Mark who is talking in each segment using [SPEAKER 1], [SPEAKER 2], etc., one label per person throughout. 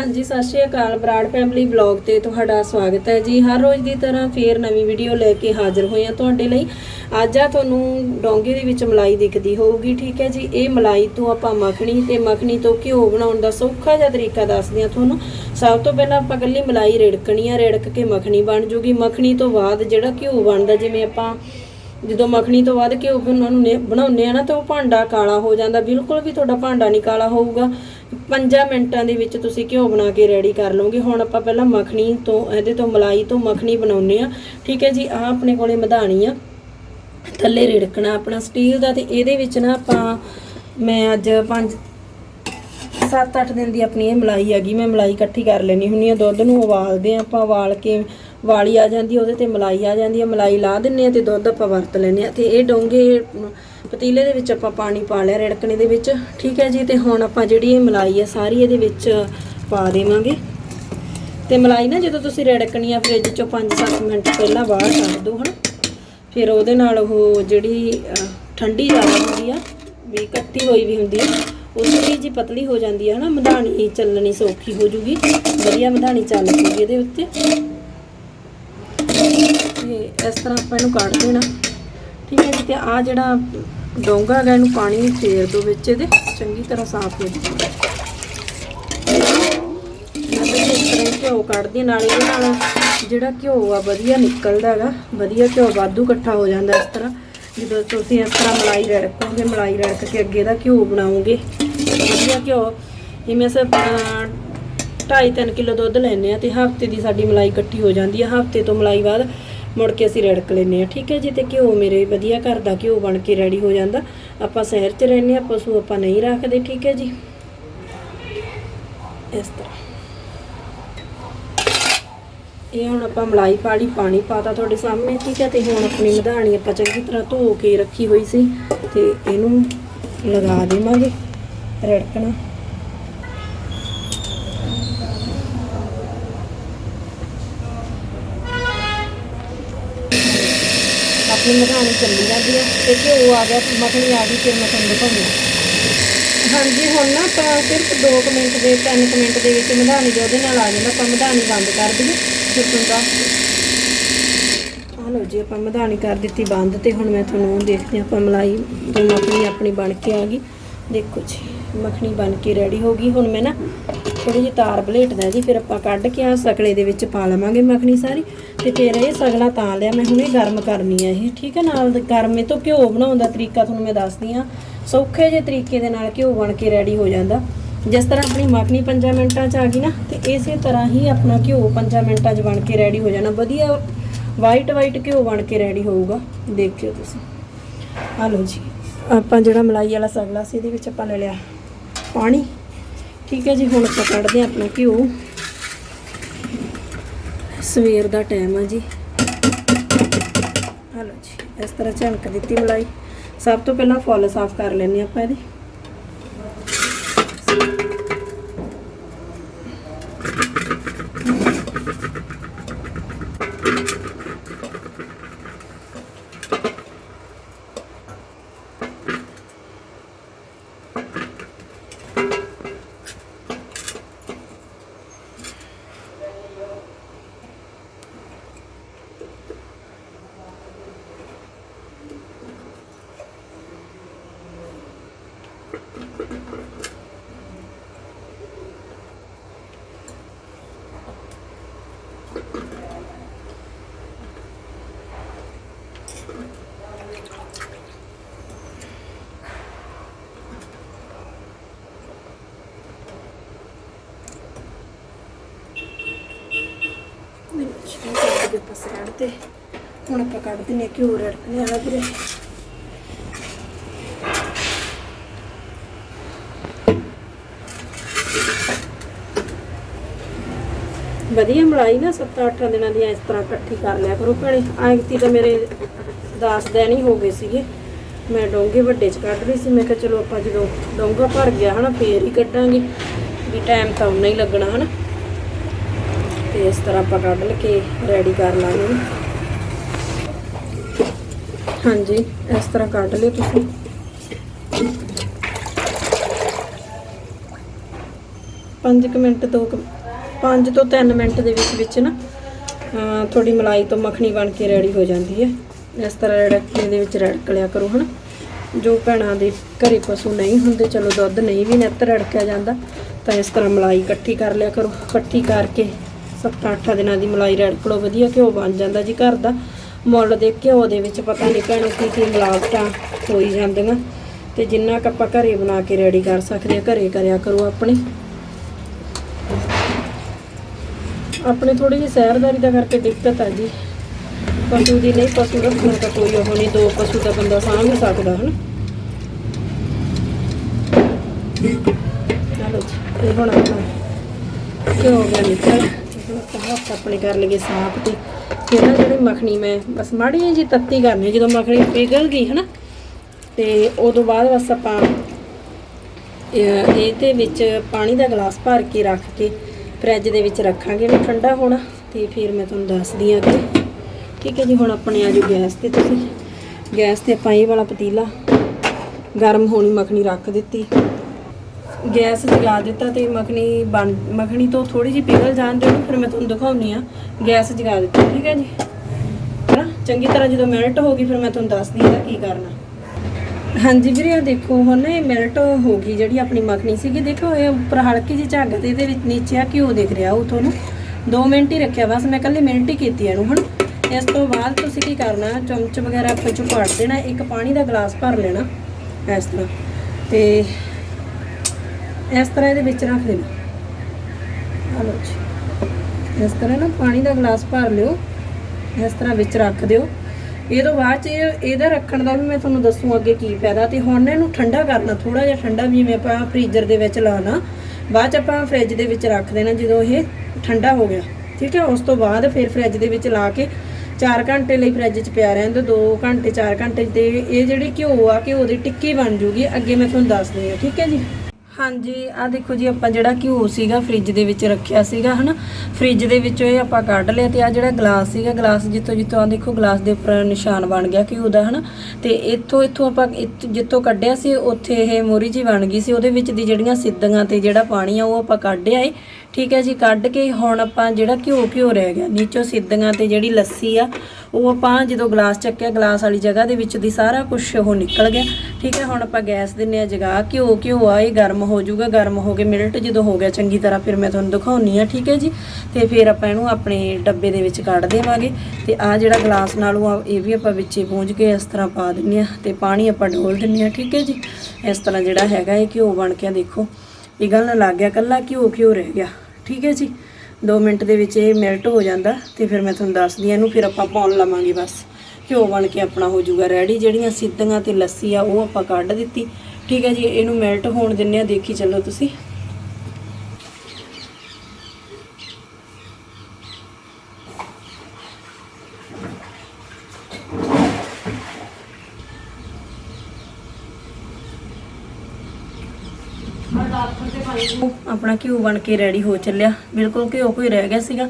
[SPEAKER 1] ਹਾਂਜੀ, ਸਤਿ ਸ਼੍ਰੀ ਅਕਾਲ ਬਰਾੜ ਫੈਮਿਲੀ ਵਲੌਗ ਤੇ ਤੁਹਾਡਾ ਸਵਾਗਤ ਹੈ ਜੀ। ਹਰ ਰੋਜ਼ ਦੀ ਤਰ੍ਹਾਂ ਫੇਰ ਨਵੀਂ ਵੀਡੀਓ ਲੈ ਕੇ ਹਾਜ਼ਰ ਹੋਏ ਹਾਂ ਤੁਹਾਡੇ ਲਈ। ਅੱਜ ਆ ਤੁਹਾਨੂੰ ਡੋਂਗੇ ਦੇ ਵਿੱਚ ਮਲਾਈ ਦਿਖਦੀ ਹੋਊਗੀ, ਠੀਕ ਹੈ ਜੀ। ਇਹ ਮਲਾਈ ਤੋਂ ਆਪਾਂ ਮੱਖਣੀ ਤੇ ਮੱਖਣੀ ਤੋਂ ਘਿਓ ਬਣਾਉਣ ਦਾ ਸੌਖਾ ਜਿਹਾ ਤਰੀਕਾ ਦੱਸਦੇ ਹਾਂ ਤੁਹਾਨੂੰ। ਸਭ ਤੋਂ ਪਹਿਲਾਂ ਆਪਾਂ ਇਕੱਲੀ ਮਲਾਈ ਰਿੜਕਣੀ ਆ, ਰਿੜਕ ਕੇ ਮੱਖਣੀ ਬਣ ਜੂਗੀ। ਮੱਖਣੀ ਤੋਂ ਬਾਅਦ ਜਿਹੜਾ ਘਿਓ ਬਣਦਾ, ਜਿਵੇਂ ਆਪਾਂ ਜਦੋਂ ਮੱਖਣੀ ਤੋਂ ਬਾਅਦ ਘਿਓ ਉਹਨਾਂ ਨੂੰ ਬਣਾਉਂਦੇ ਆ ਨਾ, ਤਾਂ ਉਹ ਭਾਂਡਾ ਕਾਲਾ ਹੋ ਜਾਂਦਾ। ਬਿਲਕੁਲ ਵੀ ਤੁਹਾਡਾ ਭਾਂਡਾ ਨਹੀਂ ਕਾਲਾ ਹੋਊਗਾ। 5 ਮਿੰਟਾਂ ਦੇ ਵਿੱਚ ਤੁਸੀਂ ਘਿਓ ਬਣਾ ਕੇ ਰੈਡੀ ਕਰ ਲਓਗੇ। ਹੁਣ ਆਪਾਂ ਪਹਿਲਾਂ ਮੱਖਣੀ ਤੋਂ, ਇਹਦੇ ਤੋਂ ਮਲਾਈ ਤੋਂ ਮੱਖਣੀ ਬਣਾਉਂਦੇ ਆ ਠੀਕ ਹੈ ਜੀ ਆ ਆਪਣੇ ਕੋਲੇ ਮਧਾਣੀ ਆ। ਥੱਲੇ ਰਿੜਕਣਾ ਆਪਣਾ ਸਟੀਲ ਦਾ ਤੇ ਇਹਦੇ ਵਿੱਚ ਨਾ ਆਪਾਂ, ਮੈਂ ਅੱਜ ਪੰਜ 7-8 ਦਿਨ ਦੀ ਆਪਣੀ ਇਹ ਮਲਾਈ ਹੈਗੀ, ਮੈਂ ਮਲਾਈ ਇਕੱਠੀ ਕਰ ਲੈਣੀ ਹੁੰਦੀ ਆ ਦੁੱਧ ਨੂੰ ਉਬਾਲਦੇ ਆ ਆਪਾਂ, ਉਬਾਲ ਕੇ ਵਾਲੀ ਆ ਜਾਂਦੀ ਉਹਦੇ ਤੇ ਮਲਾਈ ਆ ਜਾਂਦੀ ਆ। ਮਲਾਈ ਲਾ ਦਿੰਨੇ ਆ ਤੇ ਦੁੱਧ ਆਪਾਂ ਵਰਤ ਲੈਨੇ ਆ ਤੇ ਇਹ ਡੋਂਗੇ ਪਤੀਲੇ ਦੇ ਵਿੱਚ ਆਪਾਂ ਪਾਣੀ ਪਾ ਲਿਆ ਰਿੜਕਣੇ ਦੇ ਵਿੱਚ। ਠੀਕ ਹੈ ਜੀ, ਤੇ ਹੁਣ ਆਪਾਂ ਜਿਹੜੀ ਇਹ ਮਲਾਈ ਆ, ਸਾਰੀ ਇਹਦੇ ਵਿੱਚ ਪਾ ਦੇਵਾਂਗੇ। ਤੇ ਮਲਾਈ ਨਾ, ਜਦੋਂ ਤੁਸੀਂ ਰਿੜਕਣੀ ਆ ਫ੍ਰਿਜ ਚੋਂ 5-7 ਮਿੰਟ ਪਹਿਲਾਂ ਬਾਹਰ ਕੱਢ ਦਿਓ ਹਨਾ। ਫਿਰ ਉਹਦੇ ਨਾਲ ਉਹ ਜਿਹੜੀ ਠੰਡੀ ਜ਼ਿਆਦਾ ਹੁੰਦੀ ਆ, ਵੀ ਇਕੱਠੀ ਹੋਈ ਵੀ ਹੁੰਦੀ ਆ ਉਹ ਥੋੜੀ ਜਿਹੀ ਪਤਲੀ ਹੋ ਜਾਂਦੀ ਆ, ਹਨਾ। ਮਧਾਣੀ ਚੱਲਣੀ ਸੌਖੀ ਹੋ ਜੂਗੀ। ਵਧੀਆ ਮਧਾਣੀ ਚੱਲ ਜੂਗੀ ਇਹਦੇ ਉੱਤੇ। ਤੇ ਇਸ ਤਰ੍ਹਾਂ ਆਪਾਂ ਇਹਨੂੰ ਕੱਢ ਦੇਣਾ। ਠੀਕ ਹੈ ਜੀ, ਤੇ ਆ ਜਿਹੜਾ ਡੋਂਗਾ ਹੈਗਾ ਇਹਨੂੰ ਪਾਣੀ ਵਿੱਚ ਫੇਰ ਦੋ ਵਿੱਚ ਇਹਦੇ, ਚੰਗੀ ਤਰ੍ਹਾਂ ਸਾਫ਼ ਹੋ ਜਾਊਗਾ ਇਸ ਤਰ੍ਹਾਂ ਘਿਓ ਕੱਢਦੀ ਨਾਲ ਇਹਦੇ ਨਾਲ ਜਿਹੜਾ ਘਿਓ ਆ ਵਧੀਆ ਨਿਕਲਦਾ ਹੈਗਾ, ਵਧੀਆ ਘਿਓ ਵਾਧੂ ਇਕੱਠਾ ਹੋ ਜਾਂਦਾ ਇਸ ਤਰ੍ਹਾਂ। ਜਦੋਂ ਤੁਸੀਂ ਇਸ ਤਰ੍ਹਾਂ ਮਲਾਈ ਰੜਕੋਗੇ, ਮਲਾਈ ਰੜਕ ਕੇ ਅੱਗੇ ਦਾ ਘਿਓ ਬਣਾਓਗੇ, ਵਧੀਆ ਘਿਓ। ਜਿਵੇਂ ਅਸੀਂ 2.5-3 ਕਿਲੋ ਦੁੱਧ ਲੈਨੇ ਆ ਤੇ ਹਫ਼ਤੇ ਦੀ ਸਾਡੀ ਮਲਾਈ ਇਕੱਠੀ ਹੋ ਜਾਂਦੀ ਆ ਹਫ਼ਤੇ ਤੋਂ ਮਲਾਈ ਬਾਅਦ ਮੁੜ ਕੇ ਅਸੀਂ ਰੜਕ ਲੈਨੇ ਆ ਠੀਕ ਹੈ ਜੀ, ਤੇ ਘਿਓ ਮੇਰੇ ਵਧੀਆ ਘਰ ਦਾ ਘਿਓ ਬਣ ਕੇ ਰੈਡੀ ਹੋ ਜਾਂਦਾ। ਆਪਾਂ ਸ਼ਹਿਰ 'ਚ ਰਹਿੰਦੇ ਆ ਪਸ਼ੂ ਆਪਾਂ ਨਹੀਂ ਰੱਖਦੇ, ਠੀਕ ਹੈ ਜੀ। ਇਸ ਤਰ੍ਹਾਂ। ਇਹ ਹੁਣ ਆਪਾਂ ਮਲਾਈ ਪਾੜੀ, ਪਾਣੀ ਪਾਤਾ ਤੁਹਾਡੇ ਸਾਹਮਣੇ, ਠੀਕ ਹੈ, ਤੇ ਹੁਣ ਆਪਣੀ ਮਧਾਣੀ ਆਪਾਂ ਚੰਗੀ ਤਰ੍ਹਾਂ ਧੋ ਕੇ ਰੱਖੀ ਹੋਈ ਸੀ, ਤੇ ਇਹਨੂੰ ਲਗਾ ਦੇਵਾਂਗੇ। ਰੜਕਣਾ। ਆਪਣੀ ਮਧਾਣੀ ਚੱਲੀ ਜਾਂਦੀ ਹੈ ਤੇ ਘਿਓ ਆ ਗਿਆ, ਮੱਖਣੀ ਆ ਗਈ, ਫਿਰ ਮੈਂ ਤੁਹਾਨੂੰ ਦਿਖਾਉਂਦੀ ਹਾਂਜੀ, ਹੁਣ ਨਾ ਆਪਾਂ ਸਿਰਫ 2 ਮਿੰਟ ਦੇ 3 ਮਿੰਟ ਦੇ ਵਿੱਚ ਮਧਾਨੀ ਦੇ ਉਹਦੇ ਨਾਲ ਆ ਜਾਂਦਾ ਆਪਾਂ ਮਧਾਨੀ ਬੰਦ ਕਰ ਦਈਏ ਫਿਰ ਤੁਹਾਨੂੰ ਲਓ ਜੀ, ਆਪਾਂ ਮਧਾਣੀ ਕਰ ਦਿੱਤੀ ਬੰਦ ਤੇ ਹੁਣ ਮੈਂ ਤੁਹਾਨੂੰ ਦੇਖਦੇ ਹਾਂ, ਆਪਾਂ ਮਲਾਈ ਤੇ ਮੱਖਣੀ ਆਪਣੀ ਬਣ ਕੇ ਆ ਗਈ। ਦੇਖੋ ਜੀ, ਮੱਖਣੀ ਬਣ ਕੇ ਰੈਡੀ ਹੋ ਗਈ। ਹੁਣ ਮੈਂ ਨਾ ਥੋੜੀ ਜਿਹੀ ਤਾਰ ਬਲੇਟਦਾ ਜੀ, ਫਿਰ ਆਪਾਂ ਕੱਢ ਕੇ ਆ ਸਕਲੇ ਦੇ ਵਿੱਚ ਪਾ ਲਵਾਂਗੇ ਮੱਖਣੀ ਸਾਰੀ, ਤੇ ਫਿਰ ਇਹ ਸਗਲਾ ਤਾਂ ਲਿਆ, ਮੈਂ ਹੁਣੇ ਗਰਮ ਕਰਨੀ ਆ ਇਹ, ਠੀਕ ਹੈ ਨਾਲ ਗਰਮੇ ਤੋਂ ਘਿਓ ਬਣਾਉਣ ਦਾ ਤਰੀਕਾ ਤੁਹਾਨੂੰ ਮੈਂ ਦੱਸਦੀ ਆ ਸੌਖੇ ਜਿਹੇ ਤਰੀਕੇ ਦੇ ਨਾਲ ਘਿਓ ਬਣ ਕੇ ਰੈਡੀ ਹੋ ਜਾਂਦਾ। ਜਿਸ ਤਰ੍ਹਾਂ ਆਪਣੀ ਮੱਖਣੀ 5 ਮਿੰਟਾਂ 'ਚ ਆ ਗਈ ਨਾ, ਤੇ ਇਸੇ ਤਰ੍ਹਾਂ ਹੀ ਆਪਣਾ ਘਿਓ 5 ਮਿੰਟਾਂ 'ਚ ਬਣ ਕੇ ਰੈਡੀ ਹੋ ਜਾਣਾ, ਵਧੀਆ ਵਾਈਟ ਵਾਈਟ ਘਿਓ ਬਣ ਕੇ ਰੈਡੀ ਹੋਊਗਾ, ਦੇਖਿਓ ਤੁਸੀਂ। ਆ ਲਓ ਜੀ, ਆਪਾਂ ਜਿਹੜਾ ਮਲਾਈ ਵਾਲਾ ਸਗਲਾ ਸੀ, ਇਹਦੇ ਵਿੱਚ ਆਪਾਂ ਲੈ ਲਿਆ ਪਾਣੀ। ਠੀਕ ਹੈ ਜੀ, ਹੁਣ ਆਪਾਂ ਕੱਢਦੇ ਹਾਂ ਆਪਣਾ ਘਿਓ। ਸਵੇਰ ਦਾ ਟਾਈਮ ਆ ਜੀ। ਆ ਜੀ, ਇਸ ਤਰ੍ਹਾਂ ਝਣਕ ਦਿੱਤੀ ਮਲਾਈ। ਸਭ ਤੋਂ ਪਹਿਲਾਂ ਫੁੱਲ ਸਾਫ਼ ਕਰ ਲੈਣੇ ਆਪਾਂ ਇਹਦੇ ਸ਼ੁਰੂ ਕਰ ਦੇ ਆਪਾਂ ਸਾਈਡ ਤੇ ਹੁਣ ਆਪਾਂ ਕੱਢ ਦਿੰਨੇ ਘਿਓ ਰੜਕਣੇ ਵਾਲਾ ਵੀਰੇ। ਵਧੀਆ ਮਲਾਈ ਨਾ 7-8 ਦਿਨਾਂ ਦੀ ਇਸ ਤਰ੍ਹਾਂ ਇਕੱਠੀ ਕਰ ਲਿਆ ਕਰੋ ਭੈਣੇ। ਆਇਤੀ ਤਾਂ ਮੇਰੇ 10 ਦਿਨ ਹੀ ਹੋ ਗਏ ਸੀਗੇ। ਮੈਂ ਡੋਂਗੇ ਵੱਡੇ ਚ ਕੱਢ ਰਹੀ ਸੀ। ਮੈਂ ਕਿਹਾ ਚਲੋ ਆਪਾਂ ਜਦੋਂ ਡੋਂਗਾ ਭਰ ਗਿਆ ਹਨਾ, ਫੇਰ ਹੀ ਕੱਢਾਂਗੇ। ਵੀ ਟਾਈਮ ਤਾਂ ਉਨਾ ਹੀ ਲੱਗਣਾ ਹਨਾ। ਤੇ ਇਸ ਤਰ੍ਹਾਂ ਆਪਾਂ ਕੱਢ ਲ ਕੇ ਰੈਡੀ ਕਰ ਲਾਂਗੇ। ਹਾਂਜੀ, ਇਸ ਤਰ੍ਹਾਂ ਕੱਢ ਲਿਓ ਤੁਸੀਂ। ਪੰਜ ਕੁ ਮਿੰਟ ਤੋਂ ਪੰਜ ਤੋਂ 3 ਮਿੰਟ ਦੇ ਵਿੱਚ ਵਿੱਚ ਨਾ, ਅਹ ਥੋੜੀ ਮਲਾਈ ਤੋਂ ਮੱਖਣੀ ਬਣ ਕੇ ਰੈਡੀ ਹੋ ਜਾਂਦੀ ਹੈ। ਇਸ ਤਰ੍ਹਾਂ ਰੜਕੇ ਦੇ ਵਿੱਚ ਰੜਕ ਲਿਆ ਕਰੋ, ਹਨਾ। ਜੋ ਭੈਣਾਂ ਦੇ ਘਰੇ ਪਸ਼ੂ ਨਹੀਂ ਹੁੰਦੇ, ਚਲੋ ਦੁੱਧ ਨਹੀਂ ਵੀ ਨਿੱਤ ਰੜਕਿਆ ਜਾਂਦਾ, ਤਾਂ ਇਸ ਤਰ੍ਹਾਂ ਮਲਾਈ ਇਕੱਠੀ ਕਰ ਲਿਆ ਕਰੋ। ਇਕੱਠੀ ਕਰਕੇ 7-8 ਦਿਨਾਂ ਦੀ ਮਲਾਈ ਰੜਕ ਲਓ ਵਧੀਆ ਘਿਓ ਬਣ ਜਾਂਦਾ ਜੀ ਘਰ ਦਾ। ਮੁੱਲ ਦੇ ਘਿਓ ਦੇ ਵਿੱਚ ਪਤਾ ਨਹੀਂ ਭੈਣੋ ਕੀ ਕੀ ਮਿਲਾਵਟਾਂ ਹੋਈ ਜਾਂਦੀਆਂ। ਤੇ ਜਿੰਨਾ ਕੁ ਆਪਾਂ ਘਰੇ ਬਣਾ ਕੇ ਰੈਡੀ ਕਰ ਸਕਦੇ ਆ ਘਰੇ ਕਰਿਆ ਕਰੋ ਆਪਣੀ। ਆਪਣੇ ਥੋੜੀ ਜਿਹੀ ਸਹਿਰਦਾਰੀ ਦਾ ਕਰਕੇ ਦਿੱਕਤ ਆ ਜੀ। ਪਸ਼ੂ ਦੀ ਨਹੀਂ, ਪਸ਼ੂ ਰੱਖਣ ਦਾ ਕੋਈ ਉਹ ਨਹੀਂ, ਦੋ ਪਸ਼ੂ ਦਾ ਬੰਦਾ ਸਾਂਭ ਹੀ ਸਕਦਾ, ਹਨ। ਚਲੋ ਜੀ ਇਹ ਹੁਣ ਆਪਣਾ ਕਿਉਂ ਗਿਆ ਨਿਕਲ ਹੁਣ ਆਪਾਂ ਹੱਥ ਆਪਣੇ ਕਰ ਲਈਏ ਸਾਫ਼ ਤੇ ਫਿਰ ਨਾ ਜਿਹੜੀ ਮੱਖਣੀ ਮੈਂ ਬਸ ਮਾੜੀ ਜਿਹੀ ਜੀ ਤੱਤੀ ਕਰਨੀ ਜਦੋਂ ਮੱਖਣੀ ਪਿਘਲ ਗਈ ਹਨਾ, ਤੇ ਉਦੋਂ ਬਾਅਦ ਬਸ ਆਪਾਂ ਇਹ- ਇਹਦੇ ਵਿੱਚ ਪਾਣੀ ਦਾ ਗਲਾਸ ਭਰ ਕੇ ਰੱਖ ਕੇ ਫ੍ਰਿਜ ਦੇ ਵਿੱਚ ਰੱਖਾਂਗੇ ਇਹਨੂੰ ਠੰਡਾ ਹੋਣਾ, ਤੇ ਫਿਰ ਮੈਂ ਤੁਹਾਨੂੰ ਦੱਸਦੀ ਹਾਂ ਕਿ ਠੀਕ ਹੈ ਜੀ, ਹੁਣ ਆਪਣੇ ਆ ਆਜੋ ਗੈਸ ਤੇ ਤੁਸੀਂ। ਗੈਸ ਤੇ ਆਪਾਂ ਇਹ ਵਾਲਾ ਪਤੀਲਾ ਗਰਮ ਹੋਣੀ ਮੱਖਣੀ ਰੱਖ ਦਿੱਤੀ। ਗੈਸ ਜਗਾ ਦਿੱਤਾ ਤੇ ਮੱਖਣੀ ਬਣ, ਮੱਖਣੀ ਤੋਂ ਥੋੜੀ ਜਿਹੀ ਪਿਘਲ ਜਾਣ ਦਿਓ ਫਿਰ ਮੈਂ ਤੁਹਾਨੂੰ ਦਿਖਾਉਣੀ ਆ ਗੈਸ ਜਗਾ ਦਿੱਤੀ, ਠੀਕ ਹੈ ਜੀ? ਹਨਾ? ਚੰਗੀ ਤਰ੍ਹਾਂ ਜਦੋਂ ਮੈਲਟ ਹੋ ਗਈ ਫਿਰ ਮੈਂ ਤੁਹਾਨੂੰ ਦੱਸਦੀ ਹਾਂ ਕੀ ਕਰਨਾ। ਹਾਂਜੀ ਵੀਰੇ ਆ ਦੇਖੋ, ਹੁਣ ਨਾ ਇਹ ਮੈਲਟ ਹੋ ਗਈ ਜਿਹੜੀ ਆਪਣੀ ਮੱਖਣੀ ਸੀਗੀ। ਦੇਖੋ, ਇਹ ਉੱਪਰ ਹਲਕੀ ਜਿਹੀ ਝੱਗ ਤੇ ਇਹਦੇ ਵਿੱਚ ਨੀਚੇ ਆ ਘਿਓ ਦਿਖ ਰਿਹਾ ਉਹ ਤੁਹਾਨੂੰ। 2 ਮਿੰਟ ਹੀ ਰੱਖਿਆ, ਬਸ ਮੈਂ ਕੱਲੀ ਮਿੰਟ ਹੀ ਕੀਤੀ ਇਹਨੂੰ ਹੁਣ ਇਸ ਤੋਂ ਬਾਅਦ ਤੁਸੀਂ ਕੀ ਕਰਨਾ, ਚਮਚ ਵਗੈਰਾ ਆਪਾਂ ਚੋਂ ਕੱਢ ਦੇਣਾ, ਇੱਕ ਪਾਣੀ ਦਾ ਗਲਾਸ ਭਰ ਲੈਣਾ ਇਸ ਤਰ੍ਹਾਂ। ਤੇ ਇਸ ਤਰ੍ਹਾਂ ਇਹਦੇ ਵਿੱਚ ਰੱਖ ਦੇਣਾ। ਲਓ ਜੀ। ਇਸ ਤਰ੍ਹਾਂ ਨਾ ਪਾਣੀ ਦਾ ਗਲਾਸ ਭਰ ਲਿਓ। ਇਸ ਤਰ੍ਹਾਂ ਵਿੱਚ ਰੱਖ ਦਿਓ। ਇਹ ਤੋਂ ਬਾਅਦ ਚ ਇਹਦਾ ਰੱਖਣ ਦਾ ਵੀ ਮੈਂ ਤੁਹਾਨੂੰ ਦੱਸੂ ਅੱਗੇ ਕੀ ਫਾਇਦਾ। ਤੇ ਹੁਣ ਇਹਨੂੰ ਠੰਡਾ ਕਰਨਾ ਥੋੜਾ ਜਿਹਾ ਠੰਡਾ ਜਿਵੇਂ ਆਪਾਂ ਫ੍ਰੀਜ਼ਰ ਦੇ ਵਿੱਚ ਲਾਣਾ ਬਾਅਦ ਚ ਆਪਾਂ ਫ੍ਰਿਜ ਦੇ ਵਿੱਚ ਰੱਖ ਦੇਣਾ ਜਦੋਂ ਇਹ ਠੰਡਾ ਹੋ ਗਿਆ। ਠੀਕ ਹੈ, ਉਸ ਤੋਂ ਬਾਅਦ ਫਿਰ ਫ੍ਰਿਜ ਦੇ ਵਿੱਚ ਲਾ ਕੇ 4 ਘੰਟੇ ਲਈ ਫ੍ਰਿਜ 'ਚ ਪਿਆ ਰਹਿਣ ਦਿਓ 2 ਘੰਟੇ 4 ਘੰਟੇ ਤੇ ਇਹ ਜਿਹੜੀ ਘਿਓ ਆ, ਘਿਓ ਦੀ ਟਿੱਕੀ ਬਣ ਜੂਗੀ। ਅੱਗੇ ਮੈਂ ਤੁਹਾਨੂੰ ਦੱਸਦੀ ਹਾਂ। ਠੀਕ ਹੈ ਜੀ? ਹਾਂਜੀ ਆ ਦੇਖੋ ਜੀ, ਆਪਾਂ ਜਿਹੜਾ ਘਿਓ ਸੀਗਾ ਫ੍ਰਿਜ ਦੇ ਵਿੱਚ ਰੱਖਿਆ ਸੀਗਾ, ਹਨਾ? ਫ੍ਰਿਜ ਦੇ ਵਿੱਚੋਂ ਇਹ ਆਪਾਂ ਕੱਢ ਲਿਆ ਤੇ ਆ ਜਿਹੜਾ ਗਲਾਸ ਸੀਗਾ ਗਲਾਸ ਜਿੱਥੋਂ ਜਿੱਥੋਂ ਆ ਦੇਖੋ ਗਲਾਸ ਦੇ ਉੱਪਰ ਨਿਸ਼ਾਨ ਬਣ ਗਿਆ ਘਿਓ ਦਾ, ਹਨਾ? ਤੇ ਇੱਥੋਂ ਇੱਥੋਂ ਆਪਾਂ ਇੱਥ- ਜਿੱਥੋਂ ਕੱਢਿਆ ਸੀ, ਉੱਥੇ ਇਹ ਮੋਰੀ ਜੀ ਬਣ ਗਈ ਸੀ। ਉਹਦੇ ਵਿੱਚ ਦੀ ਜਿਹੜੀਆਂ ਸਿੱਧੀਆਂ ਤੇ ਜਿਹੜਾ ਪਾਣੀ ਆ, ਉਹ ਆਪਾਂ ਕੱਢਿਆ ਏ। ਠੀਕ ਹੈ ਜੀ, ਕੱਢ ਕੇ ਹੁਣ ਆਪਾਂ ਜਿਹੜਾ ਘਿਓ ਘਿਓ ਰਹਿ ਗਿਆ। ਨੀਚੋਂ ਸਿੱਧੀਆਂ ਤੇ ਜਿਹੜੀ ਲੱਸੀ ਆ, ਉਹ ਆਪਾਂ ਜਦੋਂ ਗਲਾਸ ਚੱਕਿਆ ਗਲਾਸ ਵਾਲੀ ਜਗ੍ਹਾ ਦੇ ਵਿੱਚ ਦੀ ਸਾਰਾ ਕੁਝ ਉਹ ਨਿਕਲ ਗਿਆ। ਠੀਕ ਹੈ, ਹੁਣ ਆਪਾਂ ਗੈਸ ਦਿੰਨੇ ਆ ਜਗਾ, ਘਿਓ ਘਿਓ ਆ, ਇਹ ਗਰਮ ਹੋ ਜਾਊਗਾ, ਗਰਮ ਹੋ ਕੇ ਮਿਲਟ ਜਦੋਂ ਹੋ ਗਿਆ ਚੰਗੀ ਤਰ੍ਹਾਂ, ਫਿਰ ਮੈਂ ਤੁਹਾਨੂੰ ਦਿਖਾਉਣੀ ਆ, ਠੀਕ ਹੈ ਜੀ? ਤੇ ਫਿਰ ਆਪਾਂ ਇਹਨੂੰ ਆਪਣੇ ਡੱਬੇ ਦੇ ਵਿੱਚ ਕੱਢ ਦੇਵਾਂਗੇ। ਤੇ ਆ ਜਿਹੜਾ ਗਲਾਸ ਨਾਲੋਂ ਆ, ਇਹ ਵੀ ਆਪਾਂ ਵਿੱਚੇ ਪੂੰਝ ਕੇ ਇਸ ਤਰ੍ਹਾਂ ਪਾ ਦਿੰਨੇ ਆ, ਤੇ ਪਾਣੀ ਆਪਾਂ ਡੋਲ ਦਿੰਨੇ ਆ, ਠੀਕ ਹੈ ਜੀ? ਇਸ ਤਰ੍ਹਾਂ ਜਿਹੜਾ ਹੈਗਾ ਇਹ ਘਿਓ ਬਣ ਕੇ ਆ, ਦੇਖੋ। ਪਿਘਲਣ ਲੱਗ ਗਿਆ, ਕੱਲਾ ਘਿਓ ਘਿਓ ਰਹਿ ਗਿਆ, ਠੀਕ ਹੈ ਜੀ? 2 ਮਿੰਟ ਦੇ ਵਿੱਚ ਇਹ ਮੈਲਟ ਹੋ ਜਾਂਦਾ, ਤੇ ਫਿਰ ਮੈਂ ਤੁਹਾਨੂੰ ਦੱਸਦੀ ਹਾਂ, ਇਹਨੂੰ ਫਿਰ ਆਪਾਂ ਪਾਉਣ ਲਵਾਂਗੇ ਬਸ। ਘਿਓ ਬਣ ਕੇ ਆਪਣਾ ਹੋ ਜਾਊਗਾ ਰੈਡੀ ਜਿਹੜੀਆਂ ਸਿੱਧੀਆਂ ਤੇ ਲੱਸੀ ਆ, ਉਹ ਆਪਾਂ ਕੱਢ ਦਿੱਤੀ। ਠੀਕ ਹੈ ਜੀ, ਇਹਨੂੰ ਮੈਲਟ ਹੋਣ ਦਿੰਨੇ ਆ ਦੇਖੀ ਚੱਲੋ ਤੁਸੀਂ। ਆਪਣਾ ਘਿਓ ਬਣ ਕੇ ਰੈਡੀ ਹੋ ਚੱਲਿਆ। ਬਿਲਕੁਲ ਘਿਓ ਕੋਈ ਰਹਿ ਗਿਆ ਸੀਗਾ,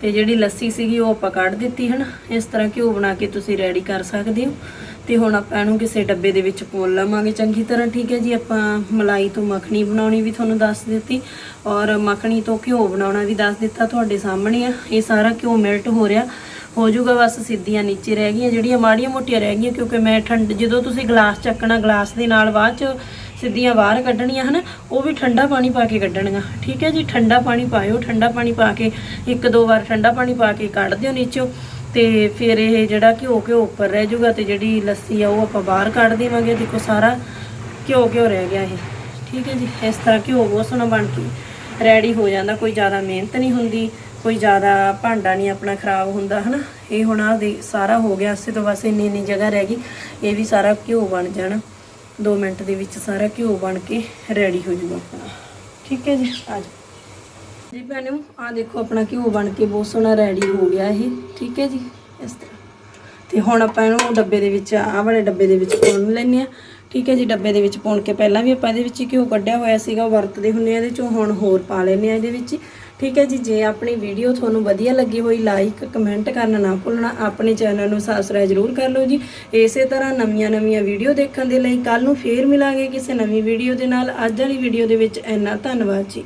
[SPEAKER 1] ਤੇ ਜਿਹੜੀ ਲੱਸੀ ਸੀਗੀ ਉਹ ਆਪਾਂ ਕੱਢ ਦਿੱਤੀ, ਹਨ? ਇਸ ਤਰ੍ਹਾਂ ਘਿਓ ਬਣਾ ਕੇ ਤੁਸੀਂ ਰੈਡੀ ਕਰ ਸਕਦੇ ਹੋ। ਤੇ ਹੁਣ ਆਪਾਂ ਇਹਨੂੰ ਕਿਸੇ ਡੱਬੇ ਦੇ ਵਿੱਚ ਪੋਲ ਲਵਾਂਗੇ। ਚੰਗੀ ਤਰ੍ਹਾਂ ਠੀਕ ਹੈ ਜੀ, ਆਪਾਂ ਮਲਾਈ ਤੋਂ ਮੱਖਣੀ ਬਣਾਉਣੀ ਵੀ ਤੁਹਾਨੂੰ ਦੱਸ ਦਿੱਤੀ ਔਰ ਮੱਖਣੀ ਤੋਂ ਘਿਓ ਬਣਾਉਣਾ ਵੀ ਦੱਸ ਦਿੱਤਾ ਤੁਹਾਡੇ ਸਾਹਮਣੇ ਆ। ਇਹ ਸਾਰਾ ਘਿਓ ਮੈਲਟ ਹੋ ਰਿਹਾ। ਹੋ ਜਾਊਗਾ ਬਸ ਸਿੱਧੀਆਂ ਨੀਚੇ ਰਹਿ ਗਈਆਂ, ਜਿਹੜੀਆਂ ਮਾੜੀਆਂ ਮੋਟੀਆਂ ਰਹਿ ਗਈਆਂ, ਕਿਉਂਕਿ ਮੈਂ ਠੰਡ ਜਦੋਂ ਤੁਸੀਂ ਗਲਾਸ ਚੱਕਣਾ, ਗਲਾਸ ਦੇ ਨਾਲ ਬਾਅਦ ਚ ਸਿੱਧੀਆਂ ਬਾਹਰ ਕੱਢਣੀਆਂ ਹਨ, ਉਹ ਵੀ ਠੰਡਾ ਪਾਣੀ ਪਾ ਕੇ ਕੱਢਣੀਆਂ। ਠੀਕ ਹੈ ਜੀ, ਠੰਡਾ ਪਾਣੀ ਪਾਇਓ, ਠੰਡਾ ਪਾਣੀ ਪਾ ਕੇ ਇੱਕ ਦੋ ਵਾਰ ਠੰਡਾ ਪਾਣੀ ਪਾ ਕੇ ਕੱਢ ਦਿਓ ਨੀਚੋਂ। ਤੇ ਫਿਰ ਇਹ ਜਿਹੜਾ ਘਿਓ ਘਿਓ ਉੱਪਰ ਰਹਿ ਜਾਊਗਾ ਤੇ ਜਿਹੜੀ ਲੱਸੀ ਆ ਉਹ ਆਪਾਂ ਬਾਹਰ ਕੱਢ ਦੇਵਾਂਗੇ। ਦੇਖੋ ਸਾਰਾ ਘਿਓ ਘਿਓ ਰਹਿ ਗਿਆ ਇਹ। ਠੀਕ ਹੈ ਜੀ, ਇਸ ਤਰ੍ਹਾਂ ਘਿਓ ਬਹੁਤ ਸੋਹਣਾ ਬਣ ਕੇ ਰੈਡੀ ਹੋ ਜਾਂਦਾ। ਕੋਈ ਜ਼ਿਆਦਾ ਮਿਹਨਤ ਨਹੀਂ ਹੁੰਦੀ, ਕੋਈ ਜ਼ਿਆਦਾ ਭਾਂਡਾ ਨਹੀਂ ਆਪਣਾ ਖਰਾਬ ਹੁੰਦਾ, ਹਨਾ? ਇਹ ਹੁਣ ਆ ਦੇ ਸਾਰਾ ਹੋ ਗਿਆ, ਇਸੇ ਤੋਂ ਬਸ ਇੰਨੀ ਇੰਨੀ ਜਗ੍ਹਾ ਰਹਿ ਗਈ। ਇਹ ਵੀ ਸਾਰਾ ਘਿਓ ਬਣ ਜਾਣਾ। 2 ਮਿੰਟ ਦੇ ਵਿੱਚ ਸਾਰਾ ਘਿਓ ਬਣ ਕੇ ਰੈਡੀ ਹੋ ਜਾਊਗਾ ਆਪਣਾ। ਠੀਕ ਹੈ ਜੀ, ਆ ਜਾਓ। ਜੀ ਭੈਣੋ ਆ ਦੇਖੋ ਆਪਣਾ ਘਿਓ ਬਣ ਕੇ ਬਹੁਤ ਸੋਹਣਾ ਰੈਡੀ ਹੋ ਗਿਆ ਇਹ, ਠੀਕ ਹੈ ਜੀ, ਇਸ ਤਰ੍ਹਾਂ। ਤੇ ਹੁਣ ਆਪਾਂ ਇਹਨੂੰ ਡੱਬੇ ਦੇ ਵਿੱਚ, ਆਹ ਵਾਲੇ ਡੱਬੇ ਦੇ ਵਿੱਚ ਪਾਉਣ ਲੈਣੇ ਆ ਠੀਕ ਹੈ ਜੀ, ਡੱਬੇ ਦੇ ਵਿੱਚ ਪਾਉਣ ਕੇ ਪਹਿਲਾਂ ਵੀ ਆਪਾਂ ਇਹਦੇ ਵਿੱਚ ਘਿਓ ਕੱਢਿਆ ਹੋਇਆ ਸੀਗਾ, ਉਹ ਵਰਤਦੇ ਹੁੰਨੇ ਆ ਇਹਦੇ ਚੋਂ, ਹੁਣ ਹੋਰ ਪਾ ਲੈਣੇ ਆ ਇਹਦੇ ਵਿੱਚ। ਠੀਕ ਹੈ ਜੀ, ਜੇ ਆਪਣੀ ਵੀਡੀਓ ਤੁਹਾਨੂੰ ਵਧੀਆ ਲੱਗੀ ਹੋਈ ਲਾਈਕ ਕਮੈਂਟ ਕਰਨਾ ਨਾ ਭੁੱਲਣਾ, ਆਪਣੇ ਚੈਨਲ ਨੂੰ ਸਬਸਕ੍ਰਾਈਬ ਜ਼ਰੂਰ ਕਰ ਲਓ ਜੀ। ਇਸੇ ਤਰ੍ਹਾਂ ਨਵੀਆਂ ਨਵੀਆਂ ਵੀਡੀਓ ਦੇਖਣ ਦੇ ਲਈ ਕੱਲ ਨੂੰ ਫੇਰ ਮਿਲਾਂਗੇ ਕਿਸੇ ਨਵੀਂ ਵੀਡੀਓ ਦੇ ਨਾਲ। ਅੱਜ ਵਾਲੀ ਵੀਡੀਓ ਦੇ ਵਿੱਚ ਇੰਨਾ, ਧੰਨਵਾਦ ਜੀ।